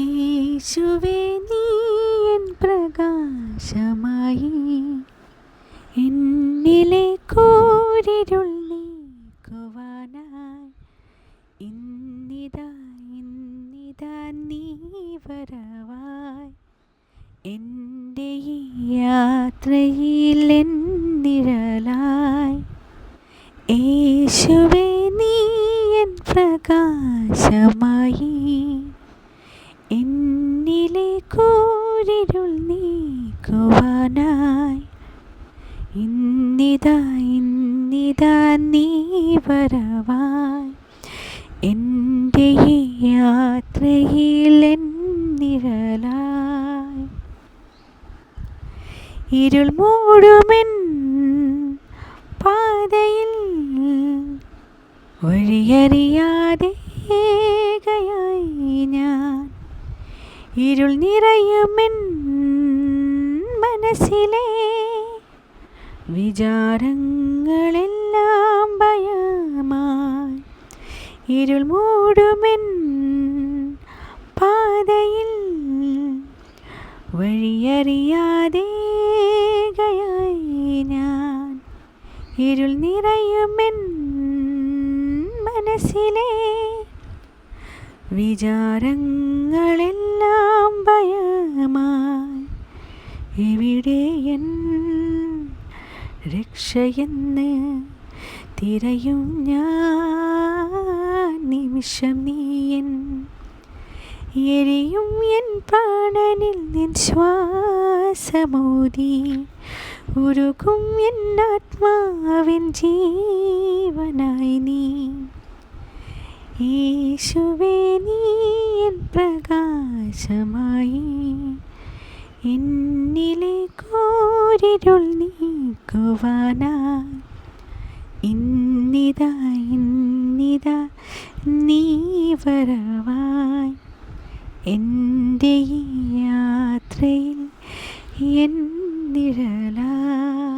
യേശുവേ നീ എൻ പ്രകാശമായി എന്നിലെ കൂരിരുൾ നീക്കുവാനായി. ഇന്നിതാ ഇന്നിതാ നീ വരവായി. എന്റെ ഈ യാത്രയിൽ എന്നിഴലായി യേശുവേ നീ എൻ പ്രകാശമായി. എന്നിലെ കൂരിരുൾ നീക്കുവാനായി. ഇന്നിതാ ഇന്നിതാ നീ വരവായി. എന്റെ ഈ യാത്രയിൽ എന്നിഴലായി ഇരുൾ മൂടുമെൻ പാതയിൽ വഴിയറിയാതെ ഇരുൾ നിറയുമെൻ മനസ്സിലെ വിചാരങ്ങളെല്ലാം ഭയമായി. ഇരുൾ മൂടുമെൻ പാതയിൽ വഴിയറിയാതെ ഞാൻ. ഇരുൾ നിറയുമെൻ മനസ്സിലെ വിചാരങ്ങളെല്ലാം ഭയമായി. എവിടെയൻ രക്ഷയെന്ന് തിരയും ഞാൻ. നിമിഷം നീയൻ എരിയും എൻ പ്രാണനിൽ നിൻ ശ്വാസമോതി. ഉരുകും എൻ ആത്മാവിൻ ജീവനായി നീ. യേശുവേ നീ എൻ പ്രകാശമായി എന്നിലെ കോരിരുൾ നീക്കുവാനായി. ഇന്നിതാ ഇന്നിതാ നീ വരവായി. എന്റെ ഈ യാത്രയിൽ എന്നിഴലായി